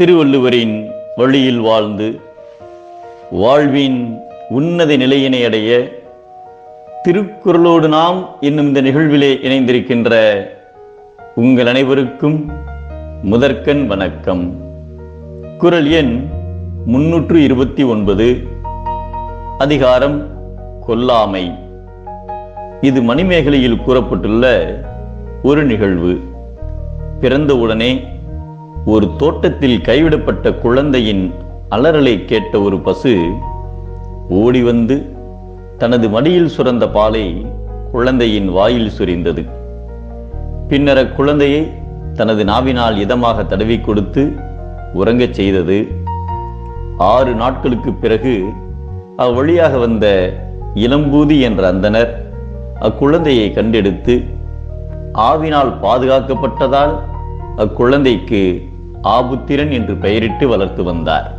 திருவள்ளுவரின் வழியில் வாழ்ந்து வாழ்வின் உன்னத நிலையினை அடைய திருக்குறளோடு நாம் என்னும் இந்த நிகழ்விலே இணைந்திருக்கின்ற உங்கள் அனைவருக்கும் முதற்கண் வணக்கம். குறள் எண் முன்னூற்று இருபத்தி ஒன்பது அதிகாரம் கொல்லாமை. இது மணிமேகலையில் கூறப்பட்டுள்ள ஒரு நிகழ்வு. பிறந்தவுடனே ஒரு தோட்டத்தில் கைவிடப்பட்ட குழந்தையின் அலறலை கேட்ட ஒரு பசு ஓடி வந்து தனது மடியில் சுரந்த பாலை குழந்தையின் வாயில் சுரிந்தது. பின்னர் அக்குழந்தையை தனது நாவினால் இதமாக தடவி கொடுத்து உறங்கச் செய்தது. ஆறு நாட்களுக்கு பிறகு அவ்வழியாக வந்த இளம்பூதி என்ற அந்தனர் அக்குழந்தையை கண்டெடுத்து ஆவினால் பாதுகாக்கப்பட்டதால் அக்குழந்தைக்கு ஆபுத்திரன் என்று பெயரிட்டு வளர்த்து வந்தார்.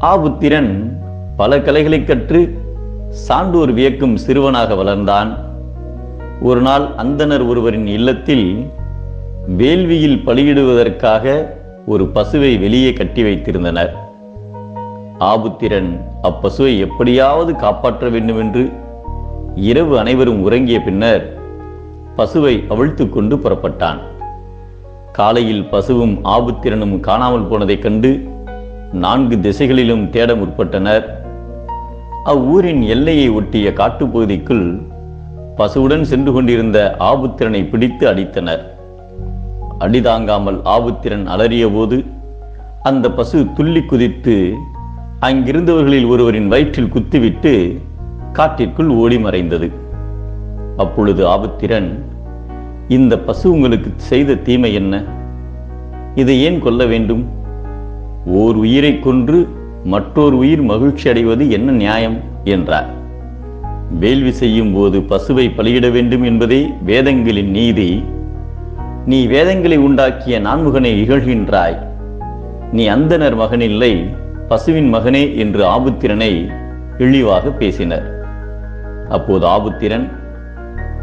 ஆபுத்திரன் பல கலைகளை கற்று சான்றோர் வியக்கும் சிறுவனாக வளர்ந்தான். ஒரு நாள் அந்தனர் ஒருவரின் இல்லத்தில் வேள்வியில் பலியிடுவதற்காக ஒரு பசுவை வெளியே கட்டி வைத்திருந்தனர். ஆபுத்திரன் அப்பசுவை எப்படியாவது காப்பாற்ற வேண்டும் என்று இரவு அனைவரும் உறங்கிய பின்னர் பசுவை அவிழ்த்து கொண்டு புறப்பட்டான். காலையில் பசுவும் ஆபுத்திரனும் காணாமல் போனதைக் கண்டு நான்கு திசைகளிலும் தேட முற்பட்டனர். அவ்வூரின் எல்லையை ஒட்டிய காட்டுப்பகுதிக்குள் பசுவுடன் சென்று கொண்டிருந்த ஆபுத்திரனை பிடித்து அடித்தனர். அடிதாங்காமல் ஆபுத்திரன் அலறிய போது அந்த பசு துள்ளி குதித்து அங்கிருந்தவர்களில் ஒருவரின் வயிற்றில் குத்திவிட்டு காட்டிற்குள் ஓடி மறைந்தது. அப்பொழுது ஆபுத்திரன் இந்த பசு உங்களுக்கு செய்த தீமை என்ன? இதை ஏன் கொல்ல வேண்டும்? ஓர் உயிரை கொன்று மற்றொரு உயிர் மகிழ்ச்சி அடைவது என்ன நியாயம்? என்றார். வேள்வி செய்யும் போது பசுவை பலியிட வேண்டும் என்பதே வேதங்களின் நீதி. நீ வேதங்களை உண்டாக்கிய நான்முகனை இகழ்கின்றாய். நீ அந்தனர் மகனில்லை பசுவின் மகனே என்று ஆபுத்திரனை இழிவாக பேசினர். அப்போது ஆபுத்திரன்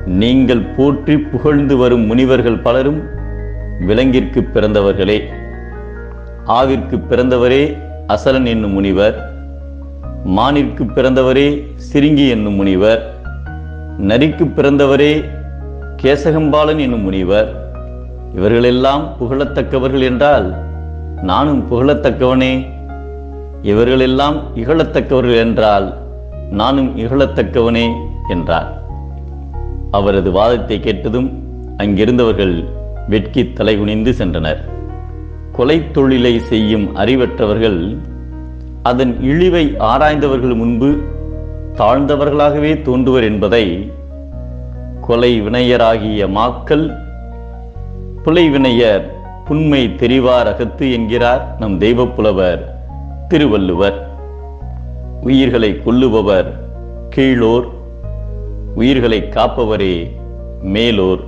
நீங்கள் போற்றி புகழ்ந்து வரும் முனிவர்கள் பலரும் விலங்கிற்கு பிறந்தவர்களே. ஆவிற்கு பிறந்தவரே அசலன் என்னும் முனிவர். மானிற்கு பிறந்தவரே சிறுங்கி என்னும் முனிவர். நரிக்கு பிறந்தவரே கேசகம்பாலன் என்னும் முனிவர். இவர்களெல்லாம் புகழத்தக்கவர்கள் என்றால் நானும் புகழத்தக்கவனே. இவர்களெல்லாம் இகழத்தக்கவர்கள் என்றால் நானும் இகழத்தக்கவனே என்றார். அவரது வாதத்தை கேட்டதும் அங்கிருந்தவர்கள் வெட்கி தலைகுனிந்து சென்றனர். கொலை தொழிலை செய்யும் அறிவற்றவர்கள் அதன் இழிவை ஆராய்ந்தவர்கள் முன்பு தாழ்ந்தவர்களாகவே தோன்றுவர் என்பதை கொலை வினையராகிய மாக்கள் புலை வினையர் புண்மை தெரிவார் அகத்து என்கிறார் நம் தெய்வப் புலவர் திருவள்ளுவர். உயிர்களை கொல்லுபவர் கீழோர் உயிர்களை காப்பவரே மேலோர்.